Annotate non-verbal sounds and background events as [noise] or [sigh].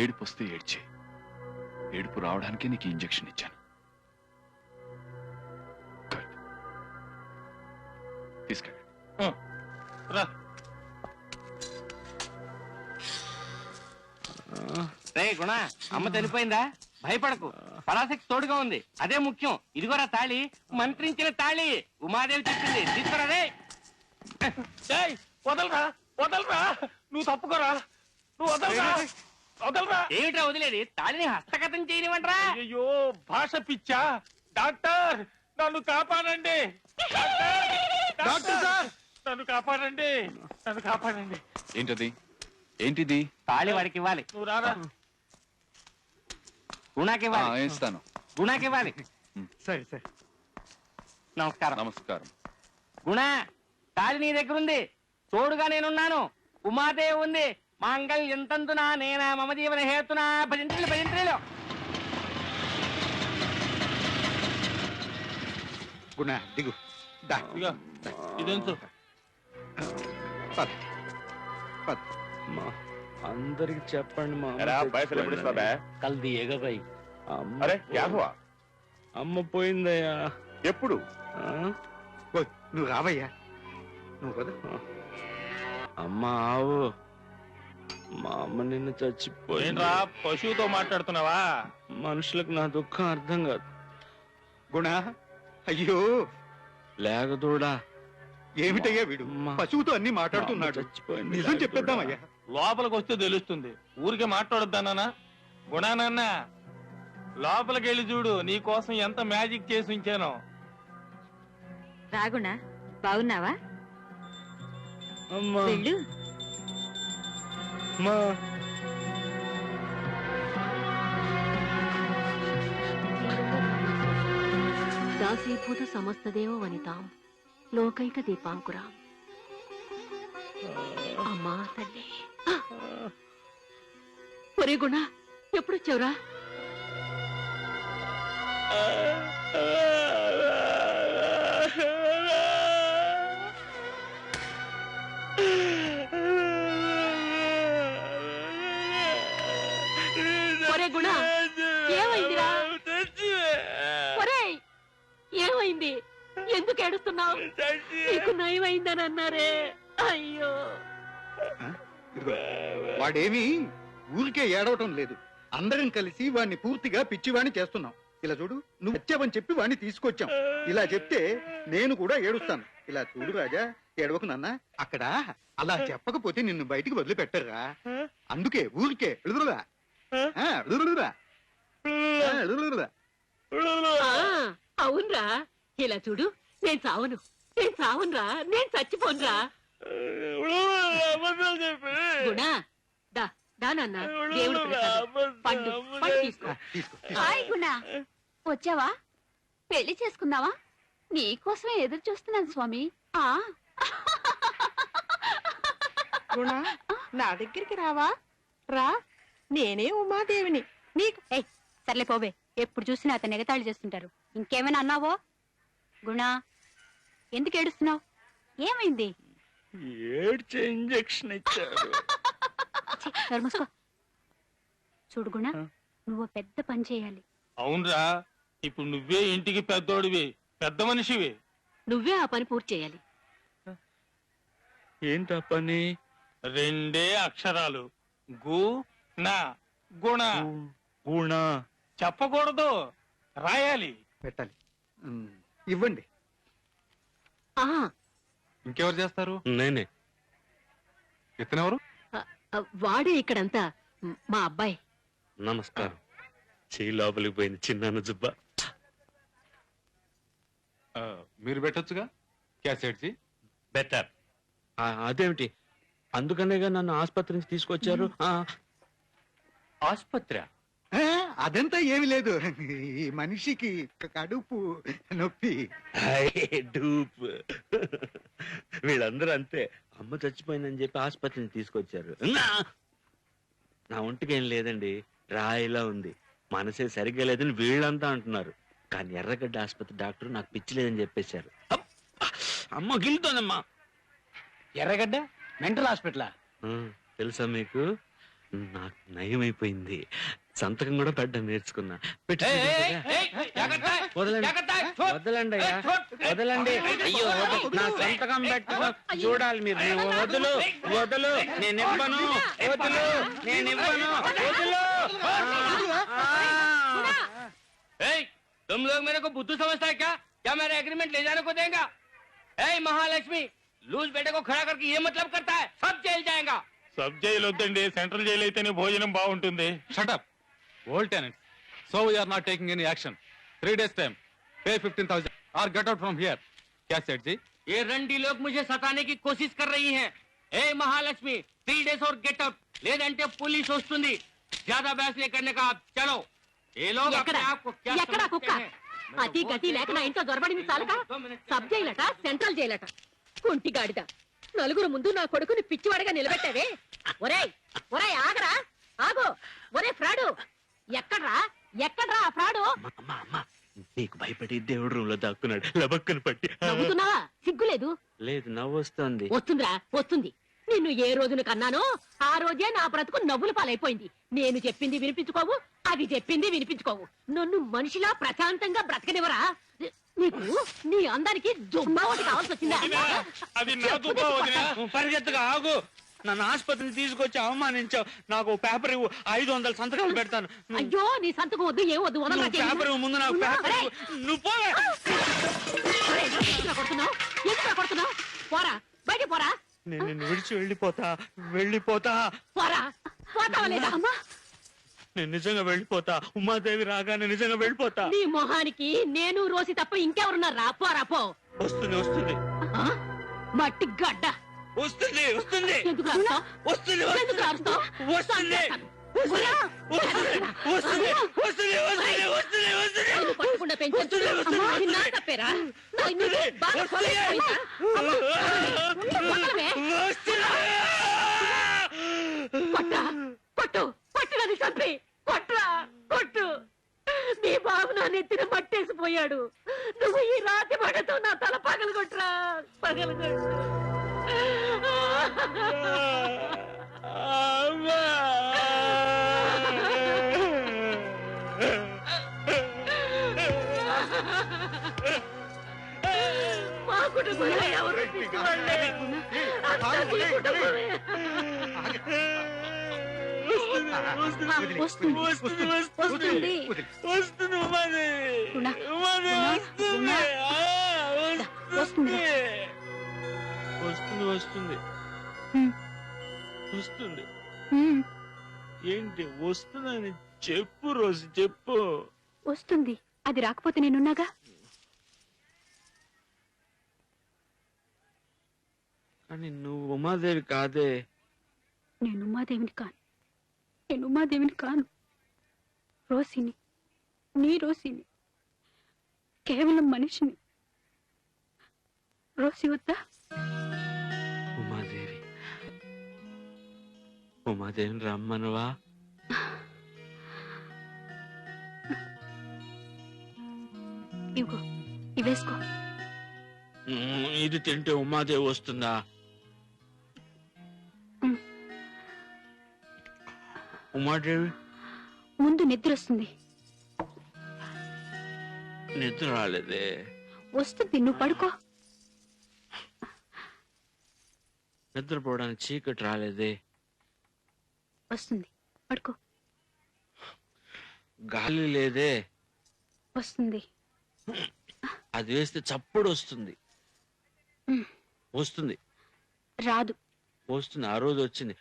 ఏడుపు వస్తే ఏడ్చే. ఏడుపు రావడానికి నీకు ఇంజెక్షన్ ఇచ్చాను. తీసుకెళ్ళండి రా. గుణ అమ్మ చనిపోయిందా? భయపడకు. పరాశక్తి తోడుగా ఉంది. అదే ముఖ్యం. ఇదిగోరా తాళి మంత్రించిన తాళి. ఉమాదేవి చెప్పింది. తీసుకురా రే. వదలరా వదలరా. నువ్వు తప్పుకోరా. నువ్వు వదలరా. వదలరా. ఏమిట్రా వదిలేది? తాళిని హస్తగతం చేయనివ్వంట్రా అయ్యో భాష పిచ్చా. డాక్టర్ నన్ను కాపాడండి. డాక్టర్ డాక్టర్ సార్ నన్ను కాపాడండి. నన్ను కాపాడండి. ఏంటది? ఏంటిది? తాళి వాడికి ఇవ్వాలి. నువ్వు రారా. గుణాకి ఆ, ఇవ్వాలి ఇస్తాను. గుణాకి ఇవ్వాలి. సరే సరే. నమస్కారం. నమస్కారం. గుణ తాళి నీ దగ్గర ఉంది తోడుగా నేనున్నాను. ఉమాదేవి ఉంది. మాంగళ్యంతంతునా నేనా? మమ జీవన హేతునా? భజంత్రులు భజంత్రులు. గుణ దిగు. అందరికి చెప్పండి మా అమ్మ అమ్మ పోయిందయ్యా. ఎప్పుడు? నువ్వు రావయ్యా? నువ్వు కదా అమ్మ ఆవు. మా అమ్మ నిన్న చచ్చిపోయింది. ఏంట్రా పశువుతో మాట్లాడుతున్నావా? మనుషులకు నా దుఃఖం అర్థం కాదు. గుణ అయ్యో. లేకదోడా ఏమిటయ్యా వీడు? అమ్మా. పశువుతో అన్ని మాట్లాడుతున్నాడు. చచ్చిపోయింది. నిజం. చెప్పేద్దామయ్యా. లోపలికి వస్తే తెలుస్తుంది. ఊరికే మాట్లాడొద్దానా గుణానన్న లోపలికి వెళ్ళి చూడు నీ కోసం ఎంత మ్యాజిక్ చేసి ఉంచానో. రాగుణ బాగున్నావా? అమ్మా. వెళ్ళు. మా దాసీభూత సమస్తదేవ వనితాం. లోకైక దీపాంకురా. అమ్మా తల్లి. ఒరే గుణ ఎప్పుడొచ్చావురా ఏడుస్తున్నావు? నీకు నయమైందని అన్నారే అయ్యో. వాడేమీ ఊరికే ఏడవటం లేదు. అందరం కలిసి వాడిని పూర్తిగా పిచ్చివాణ్ణి చేస్తున్నాం. ఇలా చూడు నువ్వు వచ్చావని చెప్పి వాడిని తీసుకొచ్చాం. ఇలా చెప్తే నేను కూడా ఏడుస్తాను. ఇలా చూడు రాజా ఏడవకు నాన్న. అక్కడ అలా చెప్పకపోతే నిన్ను బయటికి వదిలిపెట్టరురా. అందుకే ఊరికే ఎడుదురురా. ఎడుదురురా. అవునరా. ఇలా చూడు నేను చావను. నేను చావనురా. నేను చచ్చిపోనురా. గుణా దా దా నాన్న. దేవుడు ప్రసాదం. పండు పండు తీసుకో. ఆ, తీసుకో తీసుకో. హాయ్ గుణ. వచ్చావా? పెళ్ళి చేసుకుందావా? నీకోసమే ఎదురు చూస్తున్నాను స్వామి. ఆ. గుణ నా దగ్గరికి రావా? రా. నేనే ఉమాదేవిని. నీకు ఏయ్ సర్లే పోవే. ఎప్పుడు చూసినా అతను ఎగతాళి చేస్తుంటారు. ఇంకేమైనా అన్నావో? గుణ ఎందుకు ఏడుస్తున్నావు? ఏమైంది? ఏడ్చే ఇంజెక్షన్ ఇచ్చారు. [laughs] ఛీ, నోరు మూసుకో. చూడు గుణ నువ్వు పెద్ద పని చేయాలి. అవునరా ఇప్పుడు నువ్వే ఇంటికి పెద్దోడివి పెద్ద మనిషివి. నువ్వే ఆ పని పూర్తి చేయాలి. ఏంటా పని? రెండే అక్షరాలు. గు నా గుణ. గుణ. చెప్పకూడదు రాయాలి. పెట్టాలి. ఇవ్వండి. ఇంకెవరు చేస్తారు? నేనే. ఇతనెవరు వాడే ఇక్కడంతా మ్, మా అబ్బాయి. నమస్కారం. చెయ్యి లోపలికి పోయింది చిన్న జుబ్బా. మీరు పెట్టొచ్చుగా? Cassette G better. అదేమిటి? అందుకనేగా నన్ను ఆసుపత్రి నుంచి తీసుకొచ్చారు. ఆ, ఆసుపత్రి? అదంతా ఏమి లేదు. ఈ మనిషికి కడుపు నొప్పి. డూప్. వీళ్ళందరూ అంతే. అమ్మ చచ్చిపోయిందని చెప్పి ఆసుపత్రిని తీసుకొచ్చారు. నా! ఒంటికి ఏం లేదండి. రాయిలా ఉంది. మనసే సరిగ్గా లేదని వీళ్ళంతా అంటున్నారు. కానీ ఎర్రగడ్డ ఆసుపత్రి డాక్టర్ నాకు పిచ్చి లేదని చెప్పేశారు! అమ్మ గిలుతోందమ్మా ఎర్రగడ్డ? Mental hospital? తెలుసా మీకు? నాకు నయమైపోయింది. సంతకం కూడా పెట్టడం నేర్చుకున్నా పెట్టు ఏయ్, ఏయ్, చూపించరా? ఏయ్, జాగ్రత్త, వదలండి జాగ్రత్త, చూడు. వదలండి అయ్యా ఏయ్, చూడు. వదలండి అయ్యో వద- నా సంతకం పెట్టు చూడాలి మీరు నువ్వు వదులు వదులు నేను ఇవ్వను వదులు నేను ఇవ్వను వదులు ए, तुम लोग मेरे को बुद्धू समझता है क्या क्या मेरा एग्रीमेंट ले जाने को देगा ए महालक्ष्मी लूज बेटे को खड़ा करके ये मतलब करता है सब जेल जाएगा సబ్ జైలు వద్దండి సెంట్రల్ జైలు అయితేనే భోజనం బాగుంటుంది shut up Old tenant so we are not taking any action three days time pay fifteen thousand or get out from here क्या सेठ जी ये रंडी लोग मुझे सताने की कोशिश कर रही हैं ए महालक्ष्मी త్రీ డేస్ और गेट आउट లేదంటే పోలీస్ వస్తుంది ज्यादा बहस नहीं करने का आप चलो ये लोग ఎక్కడ अपने आप को क्या ఎక్కడ समझते కుక్క हैं? मैं అతి तो గతి बहुत లేక నా ఇంట్లో దొరబడింది చాలక दो मिनट సబ్ జైలట సెంట్రల్ జైలట కుంటి గాడిద నలుగురు ముందు నా కొడుకుని పిచ్చివాడిగా నిలబెట్టావే ఒరేయ్ ఒరేయ్ ఆగరా ఆగు భయపడి దేవుడు రూమ్లో దాక్కున్నాడు. లబక్కను పట్టి. నవ్వుతున్నావా? సిగ్గులేదు? లేదు నవ్వు వస్తుంది వస్తుందిరా వస్తుంది. నిన్ను ఏ రోజున కన్నానో ఆ రోజే నా బ్రతుకు నవ్వుల పాలైపోయింది. నేను చెప్పింది వినిపించుకోవు అది చెప్పింది వినిపించుకోవు. నన్ను మనిషిలా ప్రశాంతంగా బ్రతకనివరా నీకు నీ అందరికి జుబ్బా ఒకటి కావాల్సి వచ్చిందా? అది నా దుబ్బా వదినా పరిగెత్తగా ఆగు. నన్ను ఆసుపత్రికి తీసుకొచ్చి అవమానించావు. నాకు ఓ పేపర్ ఇవ్వు. ఐదు వందల సంతకాలు పెడతాను. నువ్వు- అయ్యో నీ సంతకం వద్దు ఏం వద్దు వదలు నువ్వు నాకేం. పేపర్ ఇవ్వు, ముందు నాకు ఉన్నా, పేపర్ ఒరేయ్. నువ్వు పోవే ఒరేయ్, ఎందుకురా కొడుతున్నావ్? ఎందుకురా కొడుతున్నావ్? పోరా బయట పోరా. నేను నిన్ను విడిచి వెళ్ళిపోతా వెళ్ళిపోతా. పోరా. పోతావా లేదా? అమ్మా! నేను నిజంగా వెళ్ళిపోతా. ఉమాదేవి రాగానే నిజంగా వెళ్ళిపోతా. నీ మొహానికి నేను రోసి తప్ప ఇంకెవరున్నారా పోరా పో. వస్తుంది వస్తుంది. ఆ? మట్టి గడ్డ. వస్తుంది వస్తుంది? వస్తుంది? వస్తుంది. వస్తుంది. వస్తుంది వస్తుంది వస్తుంది వస్తుంది వస్తుంది వస్తుంది వస్తుంది వస్తుంది వస్తుంది. వస్తుంది వస్తుంది వస్తుంది ఏంటి వస్తుందని చెప్పు రోజు చెప్పు వస్తుంది అది రాకపోతే నేనున్నాగా కానీ నువ్వు ఉమాదేవి కాదే. నేను ఉమాదేవిని కాను. నేను ఉమాదేవిని కాను. రోసిని. నీ రోసిని. కేవలం మనిషిని. రోసి వద్దా? ఉమాదేవి. ఉమాదేవిని రమ్మనవా? ఇవ్వు. ఇవేసుకో. ఇది తింటే ఉమాదేవి వస్తుందా? ఉమాదేవి? ముందు నిద్ర వస్తుంది నిద్ర రాలేదే. వస్తుంది నువ్వు పడుకో. నిద్రపోవడానికి చీకటి రాలేదే. వస్తుంది పడుకో. గాలి లేదే. వస్తుంది. అది వేస్తే చప్పుడు వస్తుంది. వస్తుంది. రాదు. వస్తుంది ఆ రోజు వచ్చింది.